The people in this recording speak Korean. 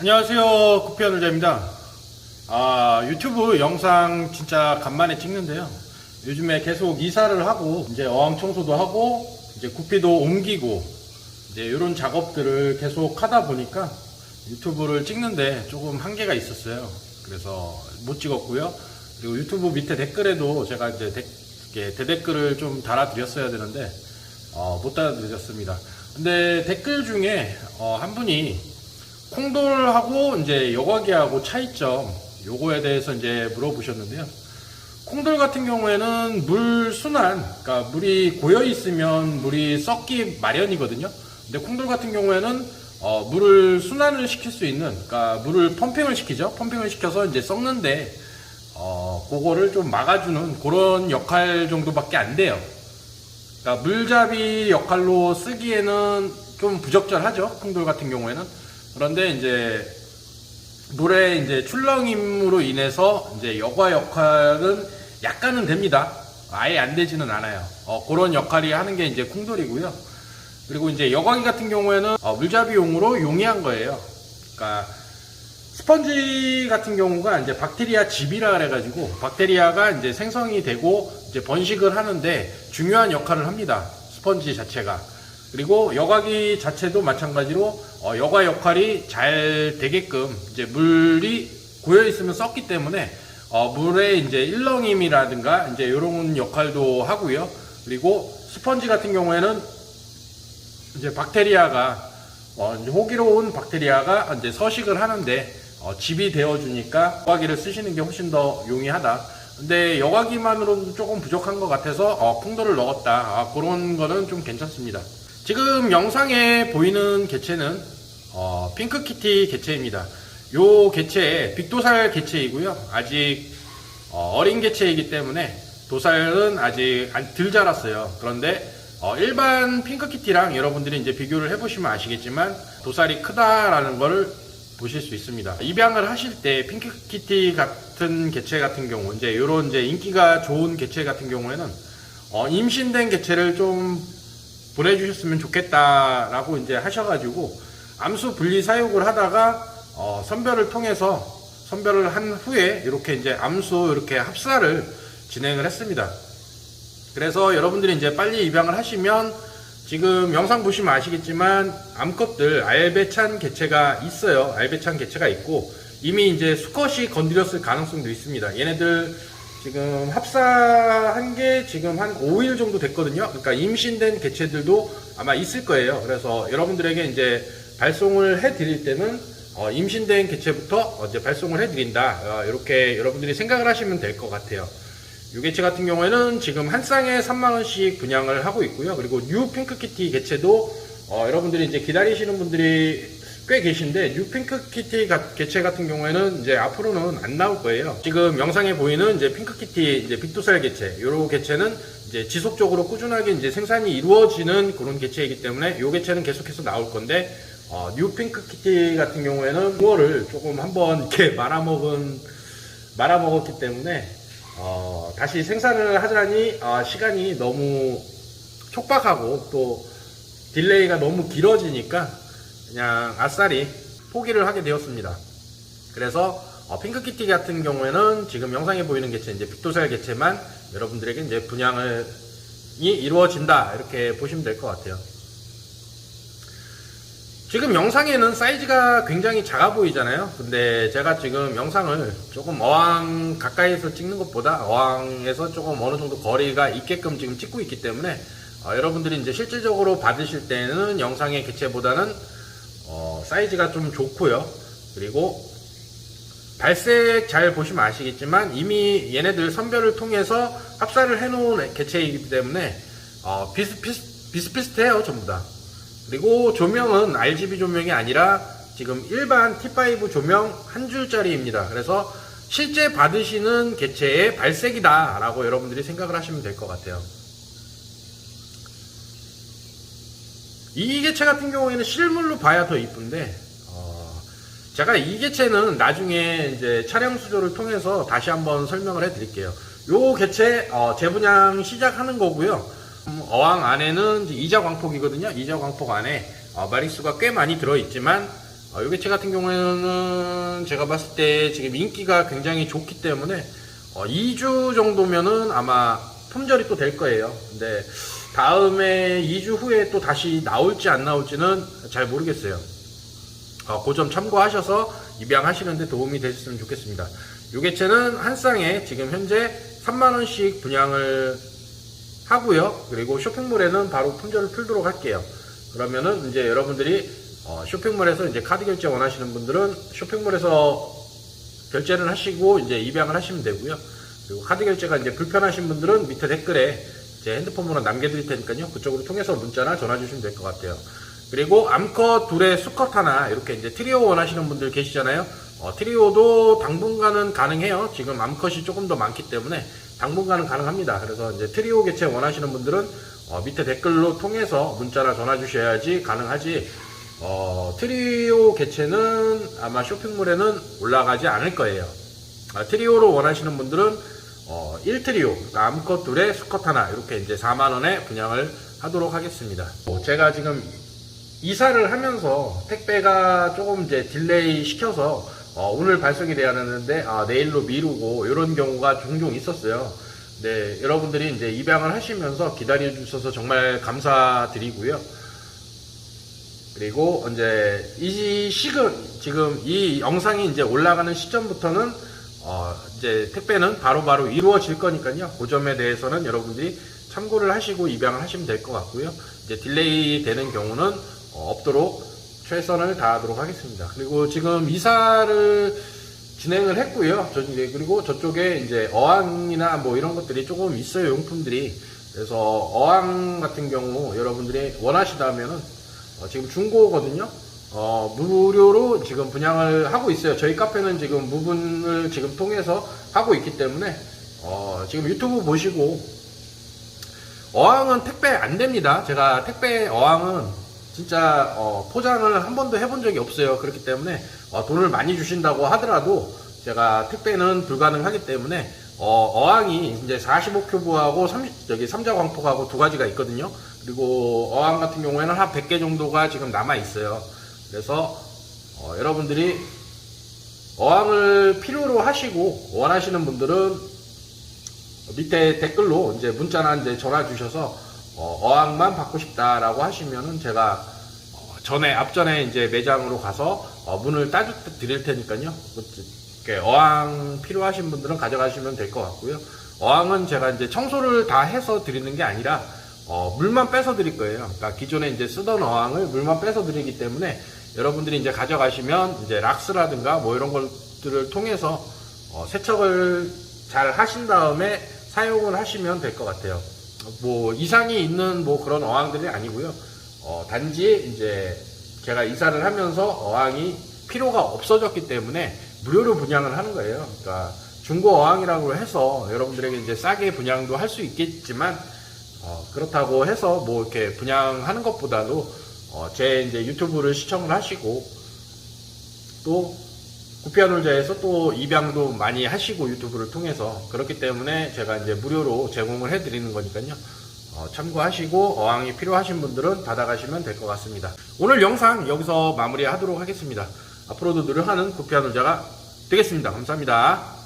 안녕하세요. 구피언을자입니다. 아, 유튜브 영상 진짜 간만에 찍는데요. 요즘에 계속 이사를 하고, 이제 어항 청소도 하고, 이제 구피도 옮기고, 이제 이런 작업들을 계속 하다 보니까 유튜브를 찍는데 조금 한계가 있었어요. 그래서 못 찍었고요. 그리고 유튜브 밑에 댓글에도 제가 이제 대, 대댓글을 좀 달아드렸어야 되는데, 어, 못 달아드렸습니다. 근데 댓글 중에 어, 한 분이 콩돌하고 이제 여과기하고 차이점 요거에 대해서 이제 물어보셨는데요. 콩돌 같은 경우에는 물 순환, 그러니까 물이 고여 있으면 물이 썩기 마련이거든요. 근데 콩돌 같은 경우에는 어, 물을 순환을 시킬 수 있는, 그러니까 물을 펌핑을 시키죠. 펌핑을 시켜서 이제 썩는데 어, 그거를 좀 막아주는 그런 역할 정도밖에 안 돼요. 그러니까 물잡이 역할로 쓰기에는 좀 부적절하죠. 콩돌 같은 경우에는. 그런데 이제 물의 이제 출렁임으로 인해서 이제 여과 역할은 약간은 됩니다. 아예 안 되지는 않아요. 어, 그런 역할이 하는 게 이제 콩돌이고요. 그리고 이제 여과기 같은 경우에는 어, 물잡이용으로 용이한 거예요. 그러니까 스펀지 같은 경우가 이제 박테리아 집이라 그래가지고 박테리아가 이제 생성이 되고 이제 번식을 하는데 중요한 역할을 합니다. 스펀지 자체가. 그리고 여과기 자체도 마찬가지로 어, 여과 역할이 잘 되게끔 이제 물이 고여 있으면 썩기 때문에 어, 물의 이제 일렁임이라든가 이제 이런 역할도 하고요. 그리고 스펀지 같은 경우에는 이제 박테리아가 어, 이제 호기로운 박테리아가 이제 서식을 하는데 어, 집이 되어주니까 여과기를 쓰시는 게 훨씬 더 용이하다. 근데 여과기만으로도 조금 부족한 것 같아서 어, 콩돌을 넣었다. 아, 그런 거는 좀 괜찮습니다. 지금 영상에 보이는 개체는 어, 핑크키티 개체입니다. 요 개체 빅도살 개체이고요. 아직 어, 린 개체이기 때문에 도살은 아직 안- 덜 자랐어요. 그런데 어, 일반 핑크키티랑 여러분들이 이제 비교를 해보시면 아시겠지만 도살이 크다라는 거를 보실 수 있습니다. 입양을 하실 때 핑크키티 같은 개체 같은 경우 이제 이런 이제 인기가 좋은 개체 같은 경우에는 어, 임신된 개체를 좀 보내주셨으면 좋겠다라고 이제 하셔가지고 암수 분리 사육을 하다가 어, 선별을 통해서 선별을 한 후에 이렇게 이제 암수 이렇게 합사를 진행을 했습니다. 그래서 여러분들이 이제 빨리 입양을 하시면 지금 영상 보시면 아시겠지만 암컷들 알배찬 개체가 있어요. 알배찬 개체가 있고 이미 이제 수컷이 건드렸을 가능성도 있습니다. 얘네들 지금 합사한 게 지금 한 5일 정도 됐거든요. 그러니까 임신된 개체들도 아마 있을 거예요. 그래서 여러분들에게 이제 발송을 해 드릴 때는 어, 임신된 개체부터 어, 이제 발송을 해 드린다. 어, 이렇게 여러분들이 생각을 하시면 될 것 같아요. 유개체 같은 경우에는 지금 한 쌍에 3만원씩 분양을 하고 있고요. 그리고 뉴 핑크키티 개체도 어, 여러분들이 이제 기다리시는 분들이 꽤 계신데 뉴 핑크 키티 가- 개체 같은 경우에는 이제 앞으로는 안 나올 거예요. 지금 영상에 보이는 이제 핑크 키티 이제 빅도살 개체, 요런 개체는 이제 지속적으로 꾸준하게 이제 생산이 이루어지는 그런 개체이기 때문에 요 개체는 계속해서 나올 건데 어, 뉴 핑크 키티 같은 경우에는 그거를 조금 한번 이렇게 말아먹은 말아먹었기 때문에 어, 다시 생산을 하자니 아, 시간이 너무 촉박하고 또 딜레이가 너무 길어지니까 그냥 아싸리 포기를 하게 되었습니다. 그래서 어, 핑크키티 같은 경우에는 지금 영상에 보이는 개체 이제 빅도살 개체만 여러분들에게 이제 분양을 이 이루어진다 이렇게 보시면 될 것 같아요. 지금 영상에는 사이즈가 굉장히 작아 보이잖아요. 근데 제가 지금 영상을 조금 어항 가까이서 찍는 것보다 어항에서 조금 어느 정도 거리가 있게끔 지금 찍고 있기 때문에 어, 여러분들이 이제 실질적으로 받으실 때는 영상의 개체보다는 어, 사이즈가 좀 좋고요. 그리고 발색 잘 보시면 아시겠지만 이미 얘네들 선별을 통해서 합사를 해놓은 개체이기 때문에 어, 비슷비슷, 비슷비슷해요 전부 다. 그리고 조명은 RGB 조명이 아니라 지금 일반 T5 조명 한 줄짜리입니다. 그래서 실제 받으시는 개체의 발색이다 라고 여러분들이 생각을 하시면 될 것 같아요. 이 개체 같은 경우에는 실물로 봐야 더 이쁜데 어, 제가 이 개체는 나중에 이제 촬영 수조를 통해서 다시 한번 설명을 해 드릴게요. 요 개체 어, 재분양 시작하는 거고요. 음, 어항 안에는 이자 광폭이거든요. 이자 광폭 안에 어, 마리수가 꽤 많이 들어있지만 어, 요 개체 같은 경우에는 제가 봤을 때 지금 인기가 굉장히 좋기 때문에 어, 2주 정도면은 아마 품절이 또 될 거예요. 근데 다음에 2주 후에 또 다시 나올지 안 나올지는 잘 모르겠어요. 어, 그점 참고하셔서 입양하시는데 도움이 되셨으면 좋겠습니다. 요 개체는 한 쌍에 지금 현재 3만원씩 분양을 하고요. 그리고 쇼핑몰에는 바로 품절을 풀도록 할게요. 그러면은 이제 여러분들이 어, 쇼핑몰에서 이제 카드 결제 원하시는 분들은 쇼핑몰에서 결제를 하시고 이제 입양을 하시면 되고요. 그리고 카드 결제가 이제 불편하신 분들은 밑에 댓글에 제 핸드폰 번호 남겨드릴 테니까요. 그쪽으로 통해서 문자나 전화 주시면 될 것 같아요. 그리고 암컷 둘에 수컷 하나 이렇게 이제 트리오 원하시는 분들 계시잖아요. 어, 트리오도 당분간은 가능해요. 지금 암컷이 조금 더 많기 때문에 당분간은 가능합니다. 그래서 이제 트리오 개체 원하시는 분들은 어, 밑에 댓글로 통해서 문자나 전화 주셔야지 가능하지. 어, 트리오 개체는 아마 쇼핑몰에는 올라가지 않을 거예요. 아, 트리오로 원하시는 분들은 어, 1트리오, 그러니까 암컷 둘에 수컷 하나 이렇게 이제 4만 원에 분양을 하도록 하겠습니다. 어, 제가 지금 이사를 하면서 택배가 조금 이제 딜레이 시켜서 어, 오늘 발송이 돼야 하는데 아, 내일로 미루고 이런 경우가 종종 있었어요. 네, 여러분들이 이제 입양을 하시면서 기다려 주셔서 정말 감사드리고요. 그리고 이제 이 시금 지금 이 영상이 이제 올라가는 시점부터는 어 이제 택배는 바로 바로 이루어질 거니까요. 그 점에 대해서는 여러분들이 참고를 하시고 입양을 하시면 될 것 같고요. 이제 딜레이 되는 경우는 어, 없도록 최선을 다하도록 하겠습니다. 그리고 지금 이사를 진행을 했고요. 저 이제 그리고 저쪽에 이제 어항이나 뭐 이런 것들이 조금 있어요. 용품들이. 그래서 어항 같은 경우 여러분들이 원하시다면은 어, 지금 중고거든요. 어, 무료로 지금 분양을 하고 있어요. 저희 카페는 지금 무분을 지금 통해서 하고 있기 때문에 어, 지금 유튜브 보시고 어항은 택배 안 됩니다. 제가 택배 어항은 진짜 어, 포장을 한 번도 해본 적이 없어요. 그렇기 때문에 어, 돈을 많이 주신다고 하더라도 제가 택배는 불가능하기 때문에 어, 어항이 이제 45큐브하고 30, 저기 삼자광폭하고 두 가지가 있거든요. 그리고 어항 같은 경우에는 한 100개 정도가 지금 남아 있어요. 그래서 어, 여러분들이 어항을 필요로 하시고 원하시는 분들은 밑에 댓글로 이제 문자나 이제 전화 주셔서 어, 항만 받고 싶다라고 하시면은 제가 어, 전에 앞전에 이제 매장으로 가서 어, 문을 따져 드릴 테니까요. 어항 필요하신 분들은 가져가시면 될 것 같고요. 어항은 제가 이제 청소를 다 해서 드리는 게 아니라 어, 물만 빼서 드릴 거예요. 그러니까 기존에 이제 쓰던 어항을 물만 빼서 드리기 때문에 여러분들이 이제 가져가시면 이제 락스라든가 뭐 이런 것들을 통해서 어, 세척을 잘 하신 다음에 사용을 하시면 될 것 같아요. 뭐 이상이 있는 뭐 그런 어항들이 아니고요. 어, 단지 이제 제가 이사를 하면서 어항이 필요가 없어졌기 때문에 무료로 분양을 하는 거예요. 그러니까 중고 어항이라고 해서 여러분들에게 이제 싸게 분양도 할 수 있겠지만 어, 그렇다고 해서 뭐 이렇게 분양하는 것보다도 어, 제 이제 유튜브를 시청을 하시고 또 구피아놀자에서 또 입양도 많이 하시고 유튜브를 통해서 그렇기 때문에 제가 이제 무료로 제공을 해드리는 거니까요. 어, 참고하시고 어항이 필요하신 분들은 받아가시면 될 것 같습니다. 오늘 영상 여기서 마무리하도록 하겠습니다. 앞으로도 노력하는 구피아놀자가 되겠습니다. 감사합니다.